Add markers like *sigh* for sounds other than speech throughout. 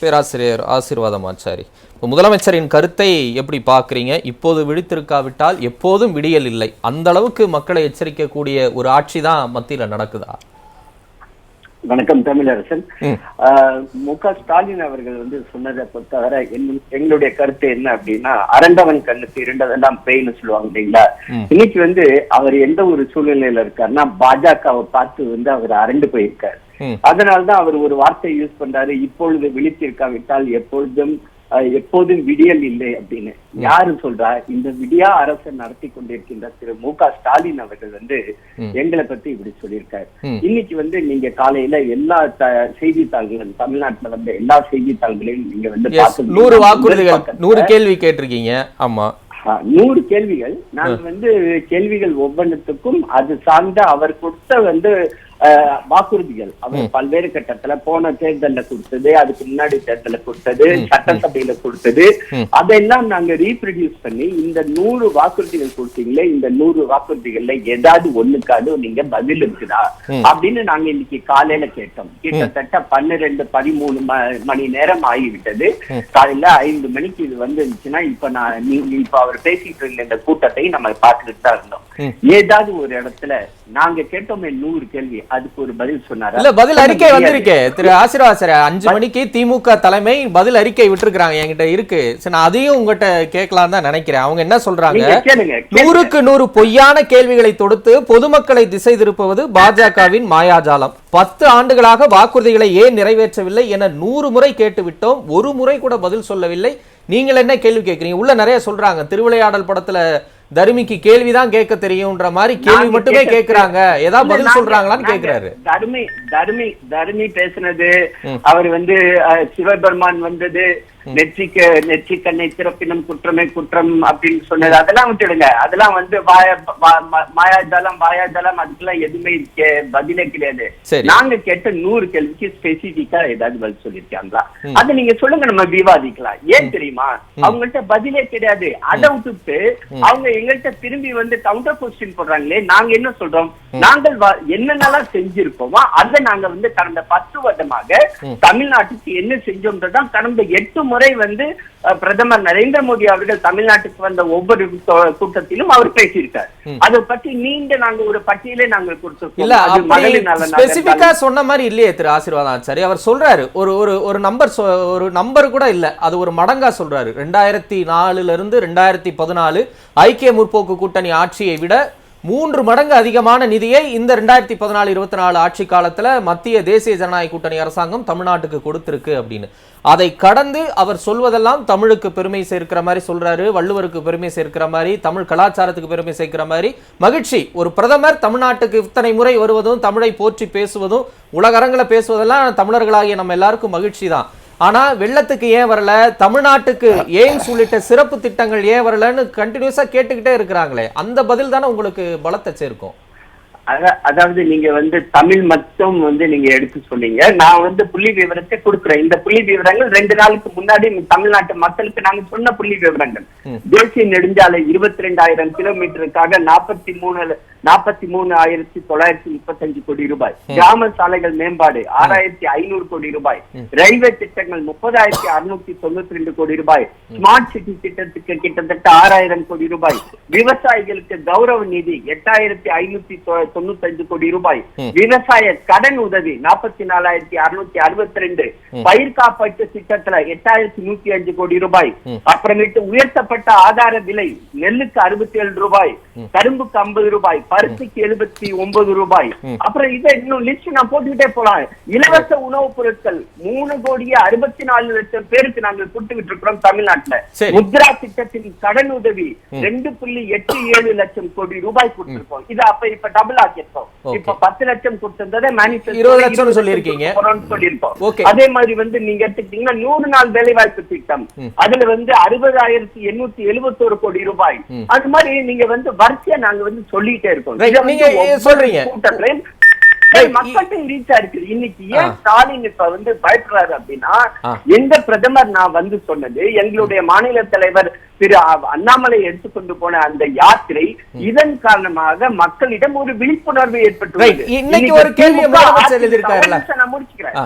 பேராசிரியர் ஆசீர்வாதம் ஆச்சாரி. இப்போ முதலமைச்சரின் கருத்தை எப்படி பார்க்குறீங்க? இப்போது விழித்திருக்காவிட்டால் எப்போதும் விடியல் இல்லை. அந்த அளவுக்கு மக்களை எச்சரிக்கக்கூடிய ஒரு ஆட்சி தான் மத்தியில் நடக்குதா? வணக்கம் தமிழரசன். ம். க. ஸ்டாலின் அவர்கள் வந்து சொன்னதை பொறுத்தவரை எங்களுடைய கருத்து என்ன அப்படின்னா அரண்டவன் கண்ணுக்கு இருண்டதெல்லாம் பேய்னு சொல்லுவாங்க இல்லைங்களா. இன்னைக்கு வந்து அவர் எந்த ஒரு சூழ்நிலையில இருக்காருன்னா பாஜகவை பார்த்து வந்து அவர் அரண்டு போயிருக்காரு. அதனால்தான் அவர் ஒரு வார்த்தை யூஸ் பண்றாரு. இப்பொழுது விழித்திருக்காவிட்டால் எப்பொழுதும் எப்போதும் விடியல் இல்லை அப்படின்னு. யாரு சொல்றா? இந்த விடியா அரசை நடத்தி கொண்டிருக்கின்ற திரு மு க ஸ்டாலின் அவர்கள் வந்து. எங்களை பத்தி இப்படி சொல்லியிருக்காரு. இன்னைக்கு வந்து நீங்க காலையில எல்லா செய்தித்தாள்களும் தமிழ்நாட்டுல வந்த எல்லா செய்தித்தாள்களையும் நீங்க வந்து நூறு வாக்குறுதிகள் நூறு கேள்வி கேட்டிருக்கீங்க. ஆமா. நூறு கேள்விகள். நாங்க வந்து கேள்விகள் ஒவ்வொன்றுத்துக்கும் அது சார்ந்த அவர் கொடுத்த வந்து வாக்குறுதிகள். அவர் பல்வேறு கட்டத்துல போன தேர்தல்ல கொடுத்தது அதுக்கு முன்னாடி தேர்தல்ல கொடுத்தது சட்டசபையில கொடுத்தது. அதெல்லாம் நாங்க ரீப்ரொடியூஸ் பண்ணி இந்த நூறு வாக்குறுதிகள் கொடுத்தீங்களே இந்த நூறு வாக்குறுதிகள்ல ஏதாவது ஒண்ணுக்காவது நீங்க பதில் இருக்குதா. அப்படின்னு நாங்க இன்னைக்கு காலையில கேட்டோம். கிட்டத்தட்ட பன்னிரெண்டு பதிமூணு ம- மணி நேரம் ஆகிவிட்டது. காலையில ஐந்து மணிக்கு இது வந்துருந்துச்சுன்னா இப்ப நான் நீங்க இப்ப அவர் பேசிட்டு இருந்த இந்த கூட்டத்தை நம்ம பார்த்துட்டு தான் இருந்தோம். ஏதாவது ஒரு இடத்துல நாங்க கேட்டோமே நூறு கேள்வி அதுக்கு ஒரு பதில் சொன்னாரா? இல்ல பதில் அறிக்கை. வந்திருக்கே. திரு ஆசீர்வாத் சார் அஞ்சு மணிக்கு திமுக தலைமை பதில் அறிக்கை விட்டுருக்காங்க என்கிட்ட இருக்கு. சரி நான் அதையும் உங்ககிட்ட கேட்கலாம் தான் நினைக்கிறேன். அவங்க என்ன சொல்றாங்க. நூறுக்கு நூறு பொய்யான கேள்விகளை தொடுத்து பொதுமக்களை திசை திருப்புவது பாஜகவின் மாயாஜாலம். பத்து ஆண்டுகளாக வாக்குறுதிகளை ஏன் நிறைவேற்றவில்லை என நூறு முறை கேட்டுவிட்டோம். ஒரு முறை கூட பதில் சொல்லவில்லை. நீங்கள் என்ன கேள்வி கேட்குறீங்க? உள்ள நிறைய சொல்றாங்க. திருவிளையாடல் படத்துல தருமிக்கு கேள்விதான் கேட்க தெரியும்ன்ற மாதிரி கேள்வி மட்டுமே கேக்குறாங்க ஏதாவது பதில் சொல்றாங்களான்னு கேக்குறாரு தர்மி தர்மி தர்மி பேசுனது. அவர் வந்து சிவபெருமான் வந்தது நெற்றிக்க நெற்றிக்கண்ணை திறப்பினும் குற்றமே குற்றம் அப்படின்னு சொன்னது. அதெல்லாம் விட்டுடுங்க. அதெல்லாம் வந்து வாய மாயாஜாலம் வாயாஜாலம் அதுக்கெல்லாம் எதுவுமே பதிலே கிடையாது. நாங்க கேட்ட நூறு கேள்விக்கு ஸ்பெசிபிக்கா ஏதாவது பதில் சொல்லிருக்காங்களா அது நீங்க சொல்லுங்க நம்ம விவாதிக்கலாம். ஏன் தெரியுமா? அவங்கள்ட்ட பதிலே கிடையாது. அதை விட்டுட்டு அவங்க எங்கள்கிட்ட திரும்பி வந்து கவுண்டர் கொஸ்டின் போடுறாங்களே நாங்க என்ன சொல்றோம்? நாங்கள் என்னென்னலாம் செஞ்சிருக்கோமோ அதை நாங்க வந்து கடந்த பத்து வருடமாக தமிழ்நாட்டுக்கு என்ன செஞ்சோம்ன்றதான் கடந்த எட்டு முறை வந்து பிரதமர் நரேந்திர மோடி அவர்கள் தமிழ்நாட்டுக்கு வந்த ஒவ்வொரு கூட்டத்திலும் அவர் பேசியிருக்கார். அதை பத்தி நீண்ட நாங்க ஒரு பட்டியலே நாங்கள் கொடுத்திருக்கோம். ஸ்பெசிபிக்கா சொன்ன மாதிரி இல்லையே திரு ஆசீர்வாதம் சரி அவர் சொல்றாரு ஒரு ஒரு ஒரு நம்பர் ஒரு நம்பர் கூட இல்ல. அது ஒரு மடங்கா சொல்றாரு. ரெண்டாயிரத்தி நாலுல இருந்து ரெண்டாயிரத்தி பதினாலு ஐக்கிய முற்போக்கு கூட்டணி ஆட்சியை விட மூன்று மடங்கு அதிகமான நிதியை இந்த ரெண்டாயிரத்தி பதினாலு இருபத்தி நாலு ஆட்சி காலத்துல மத்திய தேசிய ஜனநாயக கூட்டணி அரசாங்கம் தமிழ்நாட்டுக்கு கொடுத்திருக்கு அப்படின்னு. அதை கடந்து அவர் சொல்வதெல்லாம் தமிழுக்கு பெருமை சேர்க்கிற மாதிரி சொல்றாரு வள்ளுவருக்கு பெருமை சேர்க்கிற மாதிரி தமிழ் கலாச்சாரத்துக்கு பெருமை சேர்க்கிற மாதிரி. மகிழ்ச்சி ஒரு பிரதமர் தமிழ்நாட்டுக்கு இத்தனை முறை வருவதும் தமிழை போற்றி பேசுவதும் உலகரங்களை பேசுவதெல்லாம் தமிழர்களாகிய நம்ம எல்லாருக்கும் மகிழ்ச்சி தான். ஆனா வெள்ளத்துக்கு ஏன் வரல? தமிழ்நாட்டுக்கு எய்ம்ஸ் உள்ளிட்ட சிறப்பு திட்டங்கள் ஏன் வரலன்னு கண்டினியூஸா கேட்டுக்கிட்டே இருக்கிறாங்களே. அந்த பதில் தானே உங்களுக்கு பலத்தை சேர்க்கும். அதாவது நீங்க வந்து தமிழ் மட்டும் வந்து நீங்க எடுத்து சொன்னீங்க. நான் வந்து புள்ளி விவரத்தை கொடுக்குறேன். இந்த புள்ளி விவரங்கள் ரெண்டு நாளுக்கு முன்னாடி தமிழ்நாட்டு மக்களுக்கு நாங்க சொன்ன புள்ளி விவரங்கள். தேசிய நெடுஞ்சாலை இருபத்தி ரெண்டாயிரம் கிலோமீட்டருக்காக நாற்பத்தி மூணு நாற்பத்தி மூணு ஆயிரத்தி தொள்ளாயிரத்தி முப்பத்தஞ்சு கோடி ரூபாய். கிராம சாலைகள் மேம்பாடு ஆறாயிரத்தி ஐநூறு கோடி ரூபாய். ரயில்வே திட்டங்கள் முப்பதாயிரத்தி அறுநூத்தி தொண்ணூத்தி ரெண்டு கோடி ரூபாய். ஸ்மார்ட் சிட்டி திட்டத்துக்கு கிட்டத்தட்ட ஆறாயிரம் கோடி ரூபாய். விவசாயிகளுக்கு கௌரவ நிதி எட்டாயிரத்தி ஐநூத்தி தொண்ணூத்தஞ்சு கோடி ரூபாய். விவசாய கடன் உதவி நாற்பத்தி நாலாயிரத்தி அறுநூத்தி அறுபத்தி ரெண்டு. பயிர் காப்பீட்டு திட்டத்துல எட்டாயிரத்தி நூத்தி அஞ்சு கோடி ரூபாய். அப்புறமேட்டு உயர்த்தப்பட்ட ஆதார விலை நெல்லுக்கு அறுபத்தி ஏழு ரூபாய் கரும்புக்கு ஐம்பது ரூபாய். பருத்திக்கு எழுபத்தி ஒன்பது ரூபாய். அப்புறம் இதை இன்னும் லிஸ்ட் நான் போட்டுக்கிட்டே போலாம். இலவச உணவுப் பொருட்கள் மூணு கோடியே அறுபத்தி நாலு லட்சம் பேருக்கு நாங்கள் கொடுத்துக்கிட்டு இருக்கிறோம் தமிழ்நாட்டுல. முத்ரா திட்டத்தின் கடன் உதவி ரெண்டு புள்ளி எட்டு ஏழு லட்சம் கோடி ரூபாய் கொடுத்திருக்கோம். இது அப்ப இப்ப டபுள் ஆக்கியிருக்கோம். இப்ப பத்து லட்சம் கொடுத்திருந்ததை இருபது சொல்லியிருக்கீங்க. அதே மாதிரி வந்து நீங்க எடுத்துக்கிட்டீங்கன்னா நூறு நாள் வேலை வாய்ப்பு திட்டம் அதுல வந்து அறுபதாயிரத்தி எண்ணூத்தி எழுபத்தோரு கோடி ரூபாய். அது மாதிரி நீங்க வந்து வரிசையா நாங்க வந்து சொல்லிட்டே இருக்கோம். நீங்க சொல்றீங்க. மக்கள்கிட்ட ரீச் ஆயிருக்கு இன்னைக்கு. ஏன் ஸ்டாலின் இப்ப வந்து பயப்படுறாரு அப்படின்னா. எந்த பிரதமர் நான் வந்து சொன்னது எங்களுடைய மாநில தலைவர் திரு அண்ணாமலை எடுத்துக்கொண்டு போன அந்த யாத்திரை இதன் காரணமாக மக்களிடம் ஒரு விழிப்புணர்வு ஏற்பட்டுள்ளது. இன்னைக்கு ஒரு நான் முடிச்சுக்கிறேன்.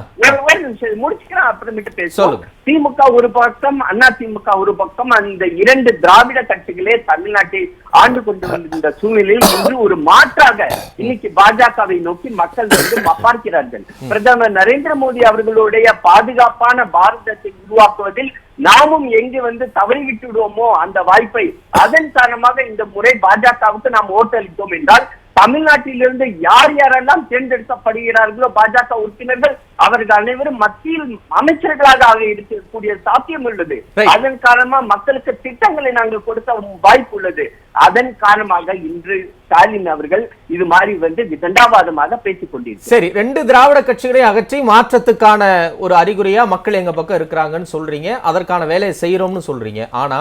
அப்புறமேட்டு பேசுவோம். திமுக ஒரு பக்கம் அண்ணா திமுக ஒரு பக்கம் அந்த இரண்டு திராவிட கட்சிகளே தமிழ்நாட்டை ஆண்டு கொண்டு வந்திருந்த சூழ்நிலையில் இன்று ஒரு மாற்றாக இன்னைக்கு பாஜகவை நோக்கி மக்கள் வந்து பார்க்கிறார்கள் பிரதமர் நரேந்திர மோடி அவர்களுடைய பாதுகாப்பான பாரதத்தை உருவாக்குவதில் நாமும் எங்கு வந்து தவறிவிட்டு விடுவோமோ அந்த வாய்ப்பை அதன் காரணமாக இந்த முறை பாஜகவுக்கு நாம் ஓட்டளித்தோம் என்றால் தமிழ்நாட்டிலிருந்து யார் யாரெல்லாம் தேர்ந்தெடுக்கப்படுகிறார்களோ பாஜக உறுப்பினர்கள் அவர்கள் அனைவரும் மத்தியில் அமைச்சர்களாக ஆக இருக்கக்கூடிய சாத்தியம் உள்ளது. அதன் காரணமா மக்களுக்கு திட்டங்களை நாங்கள் கொடுக்க வாய்ப்பு உள்ளது. அதன் காரணமாக இன்று ஸ்டாலின் அவர்கள் இது மாதிரி வந்து விதண்டாவாதமாக பேசிக் கொண்டிருக்கிறார். சரி ரெண்டு திராவிட கட்சிகளையும் அகற்றி மாற்றத்துக்கான ஒரு அறிகுறியா மக்கள் எங்க பக்கம் இருக்கிறாங்கன்னு சொல்றீங்க. அதற்கான வேலையை செய்யறோம்னு சொல்றீங்க. ஆனா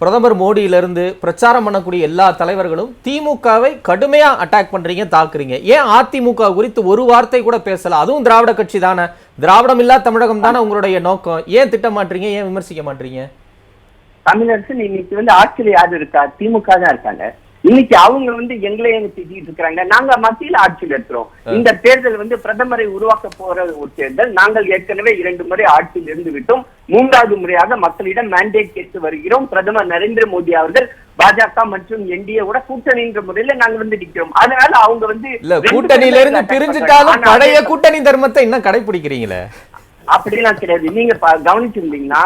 பிரதமர் மோடியிலிருந்து பிரச்சாரம் பண்ணக்கூடிய எல்லா தலைவர்களும் திமுகவை கடுமையாக அட்டாக் பண்ணுறீங்க தாக்குறீங்க. ஏன் அதிமுக குறித்து ஒரு வார்த்தை கூட பேசல? அதுவும் திராவிட கட்சி தானே. திராவிடம் இல்லா தமிழகம் தானே உங்களுடைய நோக்கம். ஏன் திட்ட மாட்டீங்க ஏன் விமர்சிக்க மாட்டீங்க தமிழரசு இன்னைக்கு வந்து ஆட்சியில் யாரும் இருக்கா? திமுக தான் இருக்காங்க. இன்னைக்கு அவங்க வந்து எங்களை எங்க திட்டிட்டு இருக்காங்க நாங்க மத்தியில ஆட்சியில் இருக்கிறோம். இந்த தேர்தல் வந்து பிரதமரை உருவாக்க போற ஒரு தேர்தல். நாங்கள் ஏற்கனவே இரண்டு முறை ஆட்சியில் இருந்து விட்டோம். மூன்றாவது முறையாக மக்களிடம் மேண்டேட் கேட்டு வருகிறோம். பிரதமர் நரேந்திர மோடி அவர்கள் பாஜக மற்றும் என்டிஏ கூட கூட்டணின்ற முறையில நாங்க வந்து நிக்கிறோம். அதனால அவங்க வந்து கூட்டணியில இருந்து பிரிஞ்சுட்டாலும் பழைய கூட்டணி தர்மத்தை இன்னும் கடைபிடிக்கிறீங்களே? அப்படிலாம் கிடையாது நீங்க கவனிச்சிருந்தீங்கன்னா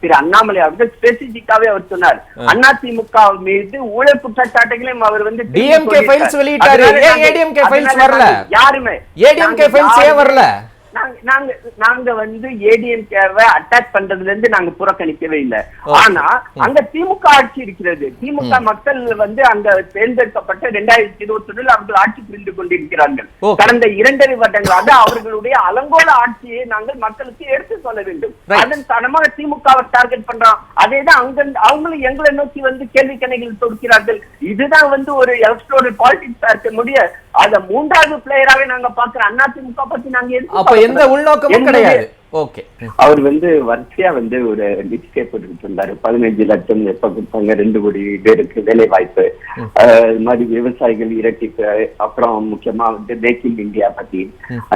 திரு அண்ணாமலை அவர்கள் ஸ்பெசிபிக்காவே அவர் சொன்னார் அதிமுக மீது ஊழல் குற்றச்சாட்டுகளையும் அவர் வந்து சொல்லியிருக்கார். files வெளியிட்டாரு. ஏன் files அதனால வரல? யாருமே ஏடிஎம்கே ஃபைல்ஸ் ஏன் வரல நாங்க நாங்க வந்து ஏடிஎம்கேவை அட்டாக் பண்றதுல இருந்து நாங்க புறக்கணிக்கவே இல்ல. ஆனா அங்க திமுக ஆட்சி இருக்கிறது. திமுக மக்கள் வந்து அங்க தேர்ந்தெடுக்கப்பட்ட ரெண்டாயிரத்தி இருபத்தி ஒண்ணுல அவர்கள் ஆட்சி புரிந்து கொண்டிருக்கிறார்கள். கடந்த இரண்டரை வருடங்களாக அவர்களுடைய அலங்கோல ஆட்சியை நாங்கள் மக்களுக்கு எடுத்து சொல்ல வேண்டும். அதன் காரணமாக திமுகவை டார்கெட் பண்றோம். அதேதான் அங்க அவங்களும் எங்களை நோக்கி வந்து கேள்வி கணைகள் தொடுக்கிறார்கள். இதுதான் வந்து ஒரு எலக்ட்ரோனல் பாலிடிக்ஸா இருக்க முடிய அத மூன்றாவது பிளேயராவே நாங்க பாக்குறோம் அண்ணா திமுக பத்தி நாங்க அப்ப எந்த? உள்நோக்கமும் கிடையாது. ஓகே அவர் வந்து வரிசையா வந்து ஒரு லிஸ்ட் போட்டுக்கிட்டு இருந்தாரு பதினஞ்சு லட்சம் எப்ப கொடுத்தாங்க? ரெண்டு கோடி பேருக்கு வேலை வாய்ப்பு இது மாதிரி விவசாயிகள் இரட்டிப்பு. அப்புறம் முக்கியமா வந்து மேக் இன் இந்தியா பத்தி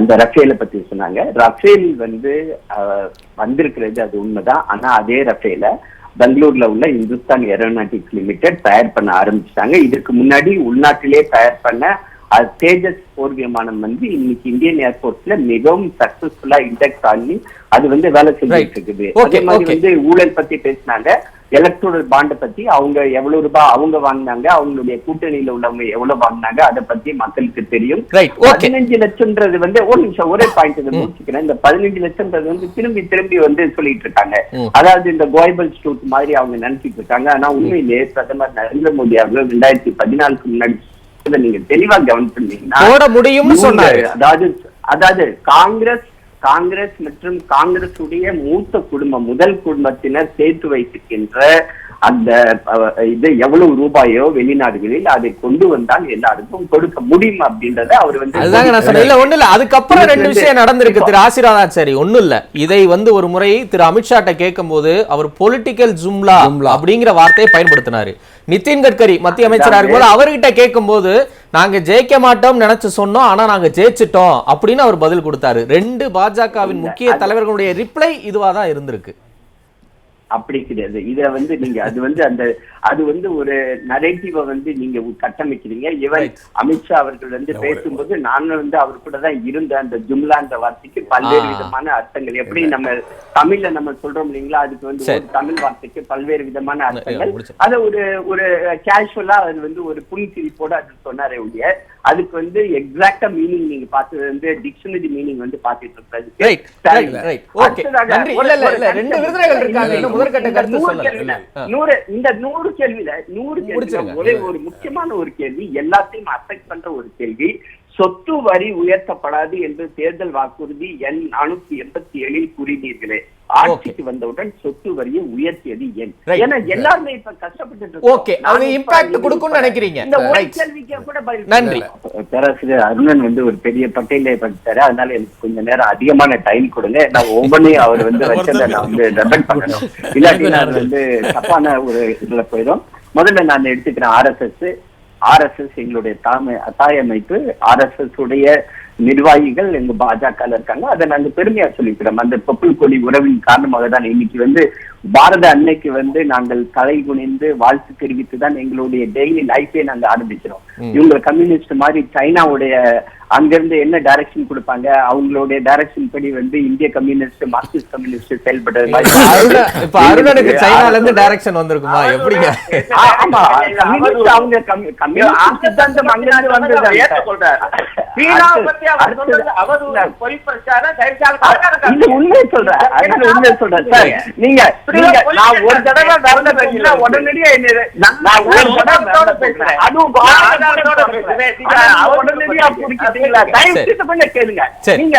அந்த ரஃபேல பத்தி சொன்னாங்க. ரஃபேல் வந்து வந்திருக்கிறது அது உண்மைதான். ஆனா அதே ரஃபேல பெங்களூர்ல உள்ள இந்துஸ்தான் ஏரோநாட்டிக்ஸ் லிமிடெட் தயார் பண்ண ஆரம்பிச்சிட்டாங்க. இதுக்கு முன்னாடி உள்நாட்டிலே தயார் பண்ண அது தேஜஸ் போர் விமானம் வந்து இன்னைக்கு இந்தியன் ஏர்போர்ட்ஸ்ல மிகவும் சக்சஸ்ஃபுல்லா இண்டெக்ட் ஆகி அது வந்து வேலை. செஞ்சுட்டு இருக்குது அதே மாதிரி. வந்து ஊழல் பத்தி பேசினாங்க. எலக்ட்ரோனல் பாண்டை பத்தி அவங்க எவ்வளவு ரூபாய் அவங்க வாங்கினாங்க அவங்களுடைய கூட்டணியில உள்ளவங்க எவ்வளவு வாங்கினாங்க அதை பத்தி மக்களுக்கு தெரியும். பதினஞ்சு லட்சம்ன்றது வந்து ஒரு நிமிஷம் ஒரே பாயிண்ட் இதை முடிச்சுக்கிறேன். இந்த பதினஞ்சு லட்சம்ன்றது வந்து திரும்பி திரும்பி வந்து சொல்லிட்டு இருக்காங்க. அதாவது இந்த கோயபல் ஸ்டூட் மாதிரி அவங்க நினைச்சிட்டு இருக்காங்க. ஆனா உண்மையிலேயே பிரதமர் நரேந்திர மோடி அவர்கள் ரெண்டாயிரத்தி பதினாலுக்கு முன்னாடி சொன்னதை நீங்க தெளிவா கவனிச்சிருந்தீங்கன்னா போட முடியும்னு இவங்க, சொன்னாரு. அதாவது அதாவது காங்கிரஸ் காங்கிரஸ் மற்றும் காங்கிரஸ் உடைய மூத்த குடும்பம் முதல் குடும்பத்தினர் சேர்த்து வைத்திருக்கின்ற அந்த இது எவ்வளவு ரூபாயோ வெளிநாடுகளில் அதை கொண்டு வந்தால் எல்லாருக்கும் கொடுக்க முடியும் அப்படின்றத அவர் வந்து அதுதாங்க நான் சொன்னேன். இல்ல ஒண்ணு இல்ல. அதுக்கப்புறம் ரெண்டு விஷயம் நடந்திருக்கு. திரு ஆசீர்வாதாச்சாரி ஒண்ணும் இல்ல. இதை வந்து ஒரு முறை திரு அமித்ஷாட்ட கேட்கும்போது அவர் பொலிட்டிக்கல் ஜும்லா அப்படிங்கிற வார்த்தையை பயன்படுத்தினாரு. நிதின் கட்கரி மத்திய அமைச்சரா இருக்கும்போது அவர்கிட்ட கேட்கும்போது நாங்க ஜெயிக்க மாட்டோம் நினைச்சு சொன்னோம் ஆனா நாங்க ஜெயிச்சிட்டோம் அப்படின்னு அவர் பதில் கொடுத்தாரு. ரெண்டு பாஜகவின் முக்கிய தலைவர்களுடைய ரிப்ளை இதுவா தான் இருந்திருக்கு. அப்படி கிடையாது இத வந்து நீங்க அது வந்து அந்த அது வந்து ஒரு நரேட்டிவ வந்து நீங்க கட்டமைக்கிறீங்க இவன். அமித்ஷா அவர்கள் வந்து பேசும்போது நானும் வந்து அவர் கூட தான் இருந்த அந்த ஜும்லான்ற வார்த்தைக்கு பல்வேறு. விதமான அர்த்தங்கள் எப்படி நம்ம தமிழ்ல நம்ம சொல்றோம் இல்லைங்களா அதுக்கு வந்து. ஒரு தமிழ் வார்த்தைக்கு பல்வேறு விதமான அர்த்தங்கள். அத ஒரு ஒரு கேஷுவலா அது வந்து ஒரு புன்சிரிப்போட அது சொன்னாரே ஒழிய அதுக்கு வந்து எக்ஸாக்டா மீனிங் நீங்க பார்த்தது வந்து டிக்ஷனரி மீனிங் வந்து பாத்துட்டு இருக்கிறது நூறு இந்த நூறு கேள்வியில நூறு கேள்வியில. ஒரே ஒரு முக்கியமான ஒரு கேள்வி எல்லாத்தையும் அஃபெக்ட் பண்ற ஒரு கேள்வி. சொத்து வரி உயர்த்தப்படாது என்று தேர்தல் வாக்குறுதி எண் நானூத்தி எண்பத்தி ஏழில் கூறினீர்களே. ஆட்சிக்கு வந்தவுடன் சொத்து வரியை உயர்த்தியது என் Right. ஏன்னா எல்லாருமே இப்ப கஷ்டப்பட்டு இப்ப impact இப்ப கொடுக்கும்னு நினைக்கிறீங்க. இந்த ஒரு. கேள்விக்கு கூட பதில் நன்றி. பேராசிரியர் அருணன் வந்து ஒரு பெரிய பட்டியலை படிச்சாரு. அதனால எனக்கு கொஞ்ச நேரம் அதிகமான டைம் கொடுங்க. நான் ஒவ்வொன்றையும் அவர் வந்து வச்சதை நான் வந்து ரெபெண்ட் பண்ணணும். *laughs* இல்லாட்டி நான் வந்து தப்பான ஒரு இதுல போயிடும். முதல்ல நான் எடுத்துக்கிறேன் ஆர்எஸ்எஸ் ஆர்எஸ்எஸ் எங்களுடைய தாமை தாயமைப்பு ஆர்எஸ்எஸ் உடைய நிர்வாகிகள் எங்க பாஜக இருக்காங்க. அதை நாங்க பெருமையா சொல்லிக்கிறோம். அந்த தொப்புள் கொடி உறவின் காரணமாக தான் இன்னைக்கு வந்து பாரத அன்னைக்கு வந்து நாங்கள் தலை குனிந்து வாழ்த்து தெரிவித்து தான் எங்களுடைய டெய்லி லைஃபே நாங்க ஆரம்பிக்கிறோம். இவங்க கம்யூனிஸ்ட் மாதிரி சைனாவுடைய அங்கிருந்து என்ன டைரக்ஷன் கொடுப்பாங்க? அவங்களுடைய டைரக்ஷன் படி வந்து இந்திய கம்யூனிஸ்ட் மார்க்சிஸ்ட் கம்யூனிஸ்ட் செயல்படுறது மாதிரி அருண- இப்ப அருணனுக்கு சைனால இருந்து டைரக்ஷன் வந்திருக்குமா? எப்படிங்க? ஆமா கம்யூனிஸ்ட் அவங்க கம்யூ- கம்யூனிஸ்ட் சித்தாந்தம் அங்கிருந்து பேசினா உடனடியா என்ன தயவு கேளுங்க. நீங்க.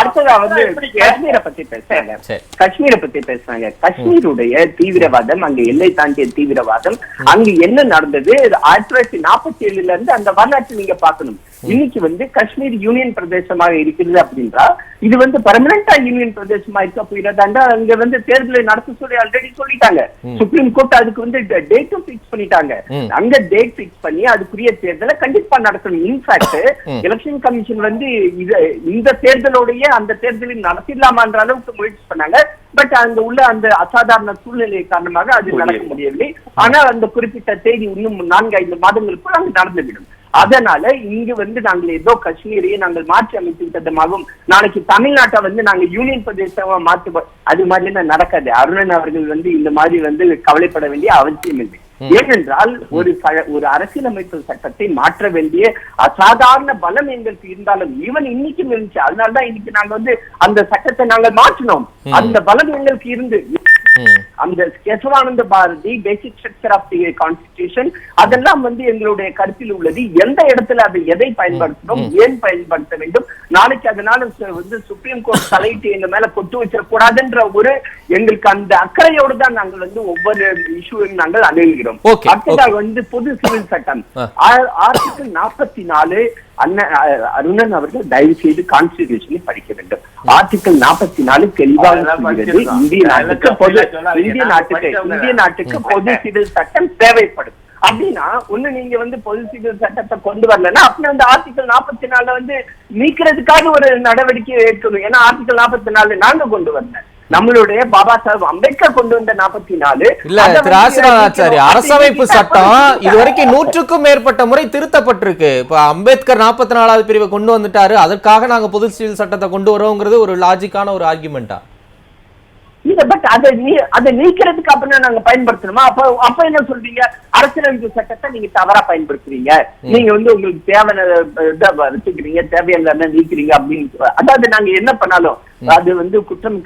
அடுத்ததா வந்து காஷ்மீரை பத்தி பேசுறாங்க. காஷ்மீரை பத்தி பேசுறாங்க. காஷ்மீருடைய தீவிரவாதம் அங்க எல்லை தாண்டிய தீவிரவாதம் அங்க என்ன நடந்தது? ஆயிரத்தி தொள்ளாயிரத்தி நாற்பத்தி ஏழுல இருந்து அந்த வரலாற்றை நீங்க பார்க்கணும். இன்னைக்கு வந்து காஷ்மீர் யூனியன் பிரதேசமாக இருக்கிறது அப்படின்றா இது வந்து பர்மனண்டா யூனியன் பிரதேசமா இருக்க போயிடாதாண்டா அங்க வந்து தேர்தலை நடத்த சொல்லி ஆல்ரெடி சொல்லிட்டாங்க. சுப்ரீம் கோர்ட் அதுக்கு வந்து டேட்டும் பிக்ஸ் பண்ணிட்டாங்க. அங்க டேட் பிக்ஸ் பண்ணி அதுக்குரிய தேர்தலை கண்டிப்பா நடத்தணும். இன்ஃபேக்ட். எலெக்ஷன் கமிஷன் வந்து இது இந்த தேர்தலோடைய அந்த தேர்தலில் நடத்திடலாமான்ற அளவுக்கு முயற்சி பண்ணாங்க. பட் அங்க உள்ள அந்த அசாதாரண சூழ்நிலை காரணமாக அது நடக்க முடியவில்லை. ஆனா அந்த குறிப்பிட்ட தேதி இன்னும் நான்கு ஐந்து மாதங்களுக்குள் அங்கு நடந்துவிடும். அதனால இங்கு வந்து நாங்கள் ஏதோ காஷ்மீரையே நாங்கள் மாற்றி அமைத்து விட்டதுமாகவும் நாளைக்கு தமிழ்நாட்டை வந்து நாங்க யூனியன் பிரதேசமா மாற்றுவோம். அது மாதிரி நடக்காது. அருணன் அவர்கள் வந்து இந்த மாதிரி வந்து கவலைப்பட வேண்டிய அவசியம் இல்லை ஏனென்றால் ஒரு ஒரு அரசியலமைப்பு சட்டத்தை மாற்ற வேண்டிய அசாதாரண பலம் எங்களுக்கு இருந்தாலும் ஈவன் இன்னைக்கும் இருந்துச்சு. அதனாலதான் இன்னைக்கு நாங்க வந்து அந்த சட்டத்தை நாங்க மாற்றினோம். அந்த பலம் எங்களுக்கு இருந்து. அந்த Kesavananda Bharati basic structure of the constitution அதெல்லாம் வந்து எங்களுடைய கருத்தில் உள்ளது. எந்த இடத்துல அதை எதை பயன்படுத்தணும் ஏன் பயன்படுத்த வேண்டும்? நாளைக்கு அதனால வந்து சுப்ரீம் கோர்ட் தலையிட்டு எங்க மேல கொட்டு வச்சிடக்கூடாதுன்ற ஒரு எங்களுக்கு அந்த அக்கறையோடு தான் நாங்கள் வந்து ஒவ்வொரு இஷ்யூவையும் நாங்கள் அணுகுகிறோம். அடுத்ததாக வந்து பொது சிவில் சட்டம். ஆர்டிகல் நாற்பத்தி நாலு அண்ணன் அருணன் அவர்கள் தயவு செய்து கான்ஸ்டிடியூஷனை படிக்க வேண்டும். ஆர்டிகல் நாற்பத்தி நாலு தெளிவாக. இந்திய நாட்டுக்கு பொது. இந்திய நாட்டுக்கு இந்திய நாட்டுக்கு பொது சிவில் சட்டம் தேவைப்படும். அப்படின்னா ஒண்ணு நீங்க வந்து பொது சிவில் சட்டத்தை கொண்டு வரலன்னா அப்படின்னா அந்த ஆர்டிகல் நாற்பத்தி நாலுல வந்து நீக்கிறதுக்காக ஒரு நடவடிக்கை எடுக்கணும் ஏன்னா ஆர்டிகல் நாற்பத்தி நாலு நாங்க கொண்டு வரல. நம்மளுடைய பாபா சாஹேப் அம்பேத்கர் கொண்டு வந்த நாற்பத்தி நாலு இல்ல அதை திரு வந்து ஆசிரியராச்சாரி நீக்கணும். அரசமைப்பு சட்டம் நீக்கிட்டா இதுவரைக்கும் நூற்றுக்கும் மேற்பட்ட முறை திருத்தப்பட்டிருக்கு. இப்ப அம்பேத்கர் நாற்பத்தி நாலாவது பிரிவை கொண்டு வந்துட்டாரு. அதற்காக நாங்க பொது சிவில் சட்டத்தை கொண்டு வரோங்கிறது ஒரு லாஜிக்கான ஒரு ஆர்குமெண்டா இல்ல பட் அதை நீ அதை நீக்கிறதுக்கு அப்படின்னா நாங்க பயன்படுத்தணுமா? அப்ப அப்ப என்ன சொல்றீங்க? அரசியலமைப்பு சட்டத்தை நீங்க தவறா பயன்படுத்துறீங்க. நீங்க வந்து உங்களுக்கு தேவையான வச்சுக்கிறீங்க தேவையான நீக்கிறீங்க அப்படின்னு அதாவது நாங்க என்ன பண்ணாலும் அது வந்து குற்றம்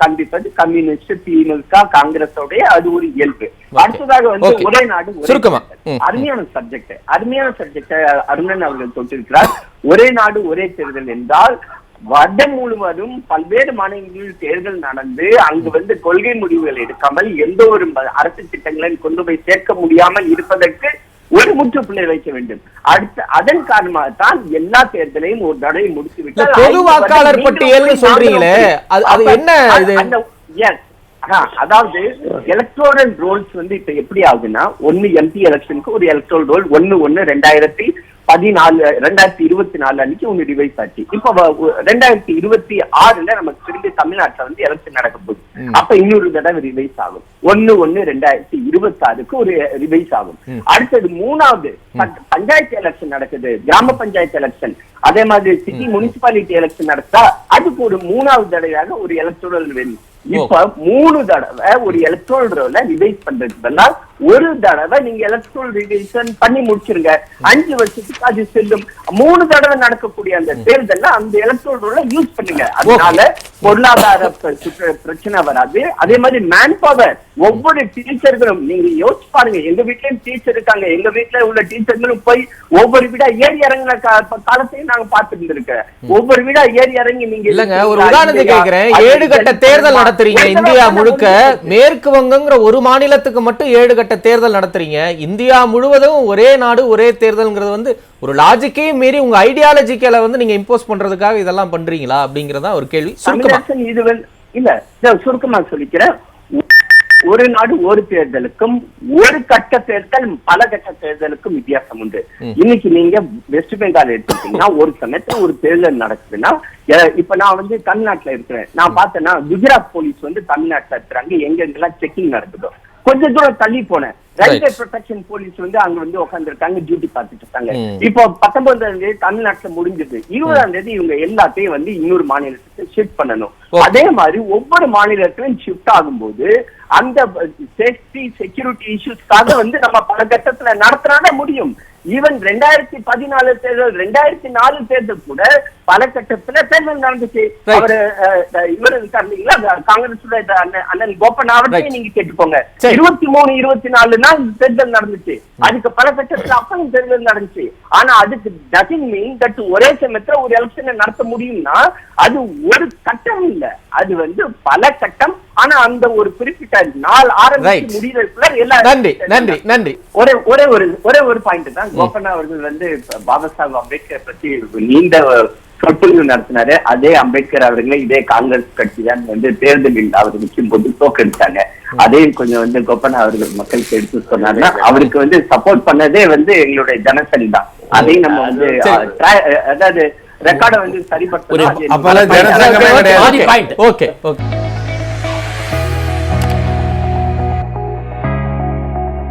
காண்பிப்பது கம்யூனிஸ்ட் திமுக காங்கிரஸோடைய அது ஒரு இயல்பு. அடுத்ததாக வந்து. ஒரே நாடு. அருமையான சப்ஜெக்ட் அருமையான சப்ஜெக்ட் அருணன் அவர்கள் தொட்டிருக்கிறார். ஒரே நாடு ஒரே தேர்தல் என்றால் வருடம் முழுவதும் பல்வேறு மாநிலங்களில் தேர்தல் நடந்து அங்கு வந்து கொள்கை முடிவுகள் எடுக்காமல் எந்த ஒரு அரசு திட்டங்களையும் கொண்டு போய் சேர்க்க முடியாமல் இருப்பதற்கு ஒரு முற்றுப்புள்ளி வைக்க வேண்டும். அடுத்து அதன் காரணமாகத்தான் எல்லா தேர்தலையும் ஒரு தடவை முடித்து விட்டால் பொது வாக்காளர் மீண்டும் சொல்றீங்களே அது என்ன அதாவது எலக்ட்ரோரல் ரோல்ஸ் வந்து இப்ப எப்படி ஆகுதுன்னா ஒன்னு எம்பி எலெக்ஷனுக்கு ஒரு எலக்ட்ரோல் ரோல் ஒன்னு ஒன்னு ரெண்டாயிரத்தி பதினாலு ரெண்டாயிரத்தி இருபத்தி நாலு அன்னைக்கு ஒன்னு ரிவைஸ் ஆச்சு. இப்ப ரெண்டாயிரத்தி இருபத்தி ஆறுல நமக்கு திரும்பி தமிழ்நாட்டுல வந்து எலெக்ஷன் நடக்க போகுது. அப்ப இன்னொரு தடவை ரிவைஸ் ஆகும். ஒன்னு ஒன்னு ரெண்டாயிரத்தி இருபத்தி ஆறுக்கு ஒரு ரிவைஸ் ஆகும். அடுத்தது மூணாவது பஞ்- பஞ்சாயத்து எலெக்ஷன் நடக்குது. கிராம பஞ்சாயத்து எலெக்ஷன் அதே மாதிரி சிட்டி முனிசிபாலிட்டி எலெக்ஷன் நடத்தா அதுக்கு ஒரு மூணாவது தடவையாக ஒரு எலக்ட்ரல் வேணும் இப்ப மூணு தடவை ஒரு எலக்ட்ரோல் ரோல ரிவைஸ் பண்றதுக்கு ஒரு தடவை நீங்க எலக்ட்ரல் ரிவிஷன் பண்ணி முடிச்சிருங்க. அஞ்சு வருஷத்துக்கு அது செல்லும். மூணு தடவை நடக்கக்கூடிய அந்த தேர்தல்ல அந்த எலக்ட்ரல் ரூல யூஸ் பண்ணுங்க. அதனால பொருளாதார பிரச்சனை வராது. அதே மாதிரி மேன் பவர் ஒவ்வொரு டீச்சர்களும் நீங்க யோசிச்சு பாருங்க எங்க வீட்லயும் டீச்சர் இருக்காங்க எங்க வீட்ல உள்ள டீச்சர்களும் போய் ஒவ்வொரு வீடா ஏறி இறங்கின காலத்தையும் நாங்க பார்த்துட்டு இருக்கேன் ஒவ்வொரு வீடா ஏறி இறங்கி நீங்க இல்லங்க ஒரு இல்லையா? கேக்குறேன். ஏழு கட்ட? தேர்தல் நடத்துறீங்க இந்தியா முழுக்க. மேற்கு வங்கங்கிற ஒரு மாநிலத்துக்கு மட்டும் ஏழு கட்ட தேர்தல் நடத்துறீங்க. இந்தியா முழுவதும் ஒரே நாடு ஒரே தேர்தல்ங்கிறது வந்து ஒரு லாஜிக்கையும் மீறி உங்க ஐடியாலஜிக்கலை வந்து நீங்க இம்போஸ் பண்றதுக்காக இதெல்லாம் பண்றீங்களா அப்படிங்கறதா ஒரு கேள்வி. சுருக்கமா. இது இல்ல சுருக்கமா சொல்லிக்கிறேன். ஒரு நாடு ஒரு தேர்தலுக்கும் ஒரு கட்ட தேர்தல் பல கட்ட தேர்தலுக்கும் வித்தியாசம் உண்டு. இன்னைக்கு நீங்க வெஸ்ட் பெங்கால் எடுத்துட்டீங்கன்னா ஒரு சமயத்துல ஒரு தேர்தல் நடக்குதுன்னா இப்ப நான் வந்து தமிழ்நாட்டுல இருக்கிறேன். நான் பார்த்தேன்னா குஜராத் போலீஸ் வந்து தமிழ்நாட்டுல இருக்கிறாங்க. எங்க எங்கெல்லாம் செக்கிங் நடக்குதோ. கொஞ்ச தூரம் தள்ளி போனேன். ரயில்வே ப்ரொடெக்ஷன் போலீஸ் வந்து அங்க வந்து உட்காந்துருக்காங்க டியூட்டி பார்த்துட்டு இருக்காங்க. இப்போ பத்தொன்பதாம் தேதி தமிழ்நாட்டுல முடிஞ்சது. இருபதாம் தேதி இவங்க எல்லாத்தையும் வந்து இன்னொரு மாநிலத்துக்கு ஷிஃப்ட் பண்ணணும். அதே மாதிரி ஒவ்வொரு மாநிலத்திலும் ஷிஃப்ட் ஆகும்போது அந்த சேஃப்டி செக்யூரிட்டி இஷ்யூஸ்க்காக வந்து நம்ம பல கட்டத்துல நடத்தினால முடியும். ஈவன் ரெண்டாயிரத்தி பதினாலு தேர்தல் ரெண்டாயிரத்தி நாலு தேர்தல் கூட பல கட்டத்துல தேர்தல் நடந்துச்சு. அவரு இவரு இருக்காரு இல்லைங்களா? காங்கிரஸ் அண்ணன் அவர்கிட்டயே Right. நீங்க கேட்டுக்கோங்க. இருபத்தி மூணு இருபத்தி நாலு நாள் தேர்தல் நடந்துச்சு. அதுக்கு பல கட்டத்துல அப்பவும் தேர்தல் நடந்துச்சு. ஆனா அதுக்கு டசிங் மீன் தட் ஒரே சமயத்துல ஒரு எலெக்ஷனை நடத்த முடியும்னா அது ஒரு கட்டம் இல்ல. அது வந்து பல கட்டம். ஆனா அந்த ஒரு குறிப்பிட்ட நாள். ஆரம்பிச்சு முடியறதுக்குள்ள எல்லா நன்றி நன்றி நன்றி. ஒரே ஒரே ஒரு ஒரே ஒரு பாயிண்ட் தான். கோபண்ணா அவர்கள் வந்து பாபா சாஹேப் அம்பேத்கர் பத்தி நீண்ட சொற்பொழிவு நடத்தினாரு. அதே அம்பேத்கர் அவர்களை இதே காங்கிரஸ் கட்சி தான் வந்து தேர்தலில் அவர் நிற்கும் போது தோக்கடிச்சாங்க அதையும் கொஞ்சம் வந்து கோப்பண்ணா அவர்கள் மக்களுக்கு எடுத்து சொன்னாருன்னா அவருக்கு வந்து சப்போர்ட் பண்ணதே வந்து எங்களுடைய ஜனசரி தான். அதையும் நம்ம வந்து அதாவது ரெக்கார்டை வந்து சரிப்படுத்தணும்.